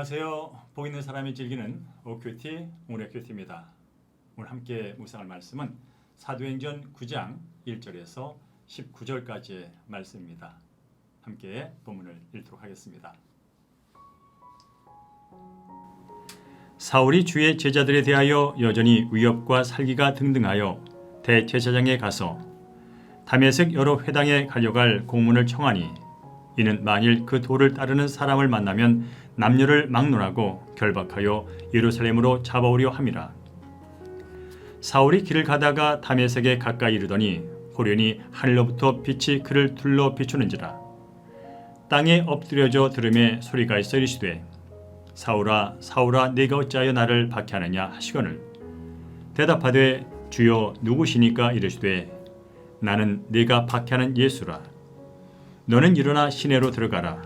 안녕하세요. 복 있는 사람이 즐기는 오큐티 오늘의 큐티입니다. 오늘 함께 묵상할 말씀은 사도행전 9장 1절에서 19절까지의 말씀입니다. 함께 본문을 읽도록 하겠습니다. 사울이 주의 제자들에 대하여 여전히 위협과 살기가 등등하여 대제사장에 가서 담에색 여러 회당에 가려갈 공문을 청하니 이는 만일 그 도를 따르는 사람을 만나면 남녀를 막론하고 결박하여 예루살렘으로 잡아오려 함이라. 사울이 길을 가다가 담에색에 가까이 이르더니 호련히 하늘로부터 빛이 그를 둘러 비추는지라. 땅에 엎드려져 들음에 소리가 있어 이르시되 사울아 사울아 네가 어찌하여 나를 박해하느냐 하시거늘 대답하되 주여 누구시니까 이르시되 나는 네가 박해하는 예수라 너는 일어나 시내로 들어가라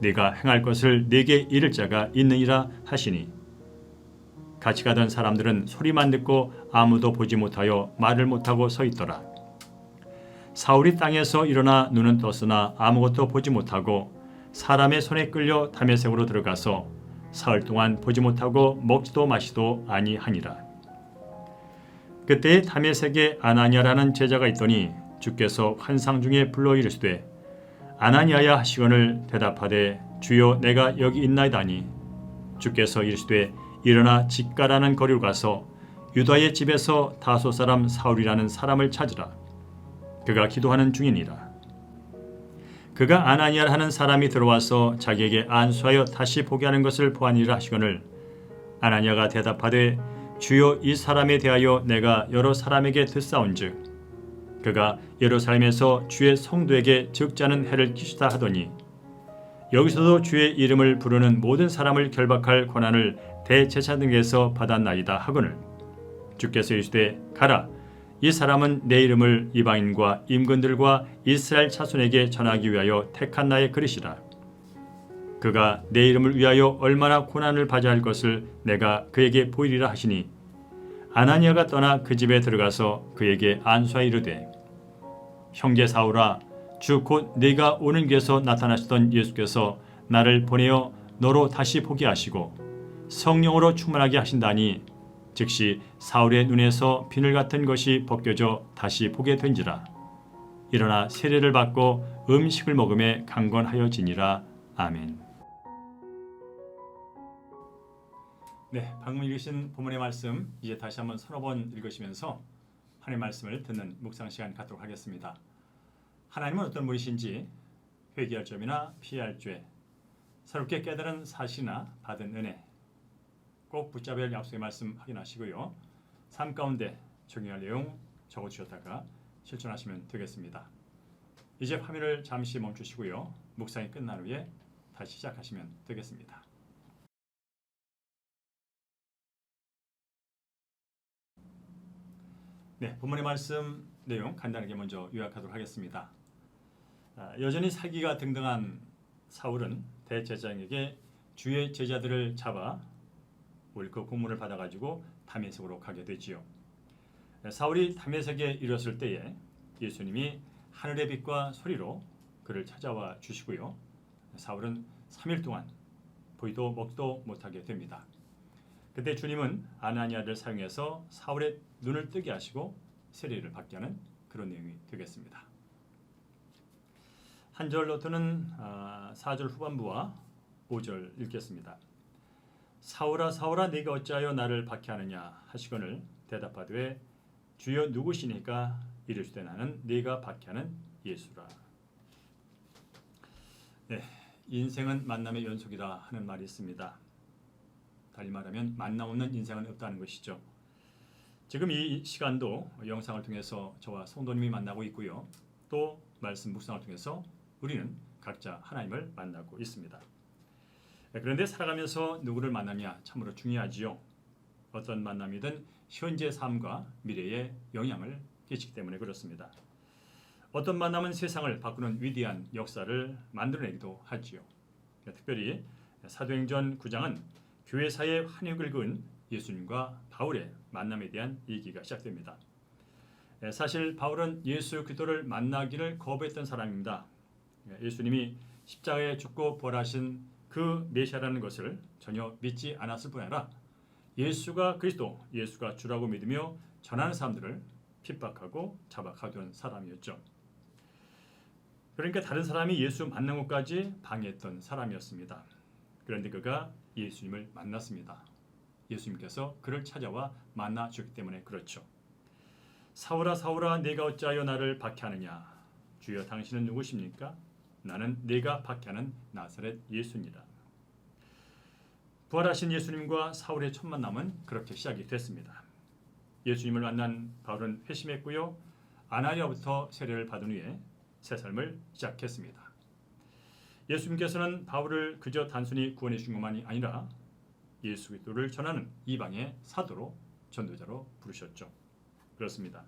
네가 행할 것을 네게 이를 자가 있느니라 하시니 같이 가던 사람들은 소리만 듣고 아무도 보지 못하여 말을 못하고 서 있더라 사울이 땅에서 일어나 눈은 떴으나 아무것도 보지 못하고 사람의 손에 끌려 담에색으로 들어가서 사흘 동안 보지 못하고 먹지도 마시도 아니하니라. 그때 담에색에 아나니아라는 제자가 있더니 주께서 환상 중에 불러 이르시되 아나니아야 하시거늘 대답하되 주여 내가 여기 있나이다니. 주께서 이르시되 일어나 집가라는 거리로 가서 유다의 집에서 다소 사람 사울이라는 사람을 찾으라. 그가 기도하는 중이니라. 그가 아나니아를 하는 사람이 들어와서 자기에게 안수하여 다시 보게 하는 것을 보아니라 하시거늘 아나니아가 대답하되 주여 이 사람에 대하여 내가 여러 사람에게 듣사온즉 그가 예루살렘에서 주의 성도에게 적잖은 해를 끼치다 하더니 여기서도 주의 이름을 부르는 모든 사람을 결박할 권한을 대제사장에게서 받았나이다 하거늘 주께서 이르시되 가라 이 사람은 내 이름을 이방인과 임금들과 이스라엘 자손에게 전하기 위하여 택한 나의 그릇이라. 그가 내 이름을 위하여 얼마나 고난을 받아야 할 것을 내가 그에게 보이리라 하시니 아나니아가 떠나 그 집에 들어가서 그에게 안수하 이르되 형제 사울아 주 곧 네가 오는 길에서 나타나시던 예수께서 나를 보내어 너로 다시 보게 하시고 성령으로 충만하게 하신다니 즉시 사울의 눈에서 비늘 같은 것이 벗겨져 다시 보게 된지라 일어나 세례를 받고 음식을 먹음에 강건하여지니라 아멘. 네, 방금 읽으신 본문의 말씀 이제 다시 한번 서너 번 읽으시면서 하나님의 말씀을 듣는 묵상 시간 갖도록 하겠습니다. 하나님은 어떤 분이신지 회개할 점이나 피할 죄, 새롭게 깨달은 사실이나 받은 은혜 꼭 붙잡아야 할 약속의 말씀 확인하시고요. 삶 가운데 적용할 내용 적어주셨다가 실천하시면 되겠습니다. 이제 화면을 잠시 멈추시고요. 묵상이 끝난 후에 다시 시작하시면 되겠습니다. 네, 본문의 말씀 내용 간단하게 먼저 요약하도록 하겠습니다. 아, 여전히 사기가 등등한 사울은 대제사장에게 주의 제자들을 잡아 그 공문을 받아가지고 담에색으로 가게 되지요. 사울이 담에색에 이르렀을 때에 예수님이 하늘의 빛과 소리로 그를 찾아와 주시고요. 사울은 3일 동안 보이도 먹도 못하게 됩니다. 그때 주님은 아나니아를 사용해서 사울의 눈을 뜨게 하시고 세례를 받게 하는 그런 내용이 되겠습니다. 한 절로트는 4절 아, 후반부와 5절 읽겠습니다. 사울아 사울아 네가 어찌하여 나를 박해하느냐 하시거늘 대답하되 주여 누구시니까 이르시되 나는 네가 박해하는 예수라. 네, 인생은 만남의 연속이다 하는 말이 있습니다. 달리 말하면 만남 없는 인생은 없다는 것이죠. 지금 이 시간도 영상을 통해서 저와 성도님이 만나고 있고요. 또 말씀 묵상을 통해서 우리는 각자 하나님을 만나고 있습니다. 네, 그런데 살아가면서 누구를 만나냐 참으로 중요하지요. 어떤 만남이든 현재 삶과 미래에 영향을 끼치기 때문에 그렇습니다. 어떤 만남은 세상을 바꾸는 위대한 역사를 만들어내기도 하지요. 네, 특별히 사도행전 9장은 교회사의 환혁을 그은 예수님과 바울의 만남에 대한 얘기가 시작됩니다. 네, 사실 바울은 예수 그리스도를 만나기를 거부했던 사람입니다. 예수님이 십자가에 죽고 부활하신 그 메시아라는 것을 전혀 믿지 않았을 뿐 아니라 예수가 그리스도, 예수가 주라고 믿으며 전하는 사람들을 핍박하고 잡아가던 사람이었죠. 그러니까 다른 사람이 예수 만난 것까지 방해했던 사람이었습니다. 그런데 그가 예수님을 만났습니다. 예수님께서 그를 찾아와 만나 주기 때문에 그렇죠. 사울아 사울아 내가 어찌하여 나를 박해하느냐 주여 당신은 누구십니까? 나는 내가 박해하는 나사렛 예수니라. 부활하신 예수님과 사울의 첫 만남은 그렇게 시작이 됐습니다. 예수님을 만난 바울은 회심했고요. 아나니아부터 세례를 받은 후에 새 삶을 시작했습니다. 예수님께서는 바울을 그저 단순히 구원해 주신 것만이 아니라 예수 그리스도를 전하는 이방의 사도로 전도자로 부르셨죠. 그렇습니다.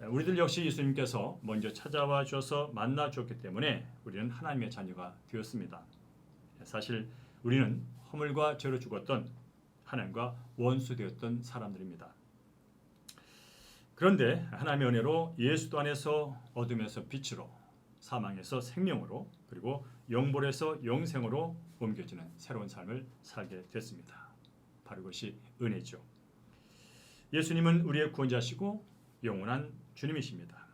우리들 역시 예수님께서 먼저 찾아와 주셔서 만나 주었기 때문에 우리는 하나님의 자녀가 되었습니다. 사실 우리는 허물과 죄로 죽었던 하나님과 원수 되었던 사람들입니다. 그런데 하나님의 은혜로 예수도 안에서 어둠에서 빛으로 사망에서 생명으로 그리고 영벌에서 영생으로 옮겨지는 새로운 삶을 살게 됐습니다. 바로 그것이 은혜죠. 예수님은 우리의 구원자시고 영원한 주님이십니다.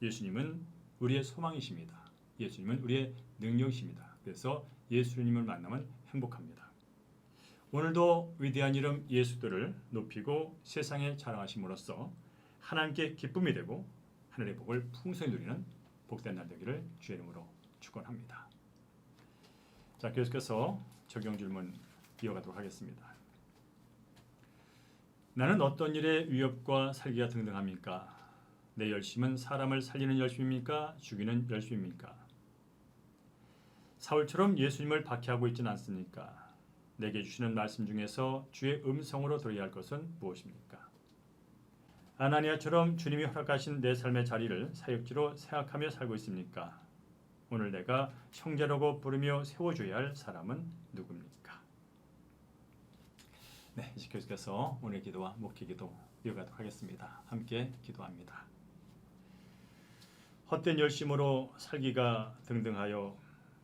예수님은 우리의 소망이십니다. 예수님은 우리의 능력이십니다. 그래서 예수님을 만나면 행복합니다. 오늘도 위대한 이름 예수들을 높이고 세상에 자랑하심으로써 하나님께 기쁨이 되고 하늘의 복을 풍성히 누리는 복된 날 되기를 주의 이름으로 축원합니다. 자, 계속해서 적용 질문 이어가도록 하겠습니다. 나는 어떤 일에 위협과 살기가 등등합니까? 내 열심은 사람을 살리는 열심입니까? 죽이는 열심입니까? 사울처럼 예수님을 박해하고 있지는 않습니까? 내게 주시는 말씀 중에서 주의 음성으로 들어야 할 것은 무엇입니까? 아나니아처럼 주님이 허락하신 내 삶의 자리를 사역지로 생각하며 살고 있습니까? 오늘 내가 형제라고 부르며 세워줘야 할 사람은 누굽니까? 네, 계속해서 오늘 기도와 목회 기도 이어가도록 하겠습니다. 함께 기도합니다. 헛된 열심으로 살기가 등등하여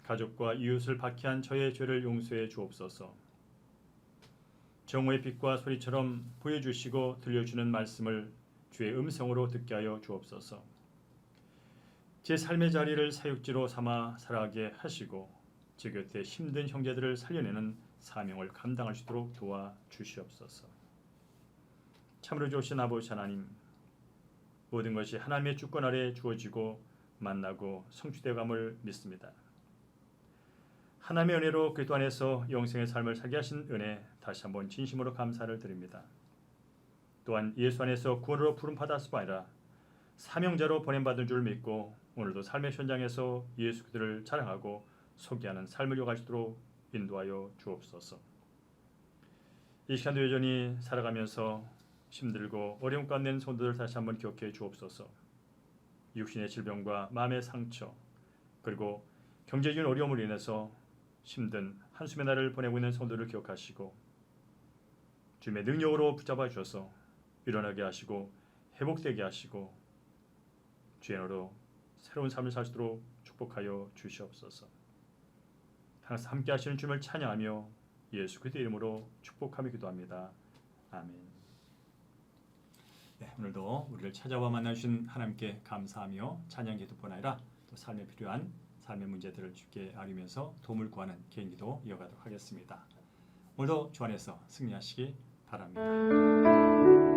가족과 이웃을 박해한 저의 죄를 용서해 주옵소서. 정오의 빛과 소리처럼 보여주시고 들려주는 말씀을 주의 음성으로 듣게 하여 주옵소서. 제 삶의 자리를 사육지로 삼아 살아가게 하시고 제 곁에 힘든 형제들을 살려내는 사명을 감당할 수 있도록 도와 주시옵소서. 참으로 좋으신 아버지 하나님, 모든 것이 하나님의 주권 아래 주어지고 만나고 성취되감을 믿습니다. 하나님의 은혜로 그리스도 안에서 영생의 삶을 살게 하신 은혜 다시 한번 진심으로 감사를 드립니다. 또한 예수 안에서 구원으로 부름 받았을 뿐 아니라 사명자로 보냄받은 줄 믿고 오늘도 삶의 현장에서 예수 그들을 자랑하고 소개하는 삶을 이어갈 수 있도록 인도하여 주옵소서. 이 시간도 여전히 살아가면서 힘들고 어려움 가운데 성도들 다시 한번 기억해 주옵소서. 육신의 질병과 마음의 상처 그리고 경제적인 어려움을 인해서 힘든 한숨의 날을 보내고 있는 성도를 기억하시고 주님의 능력으로 붙잡아 주셔서 일어나게 하시고 회복되게 하시고 주인으로 새로운 삶을 살수 있도록 축복하여 주시옵소서. 항상 함께 하시는 주님을 찬양하며 예수 그리스도 이름으로 축복하며 기도합니다. 아멘. 네, 오늘도 우리를 찾아와 만나주신 하나님께 감사하며 찬양 기도뿐 아니라 또 삶에 필요한 삶의 문제들을 주께 아리면서 도움을 구하는 개인 기도 이어가도록 하겠습니다. 오늘도 주 안에서 승리하시기 바랍니다.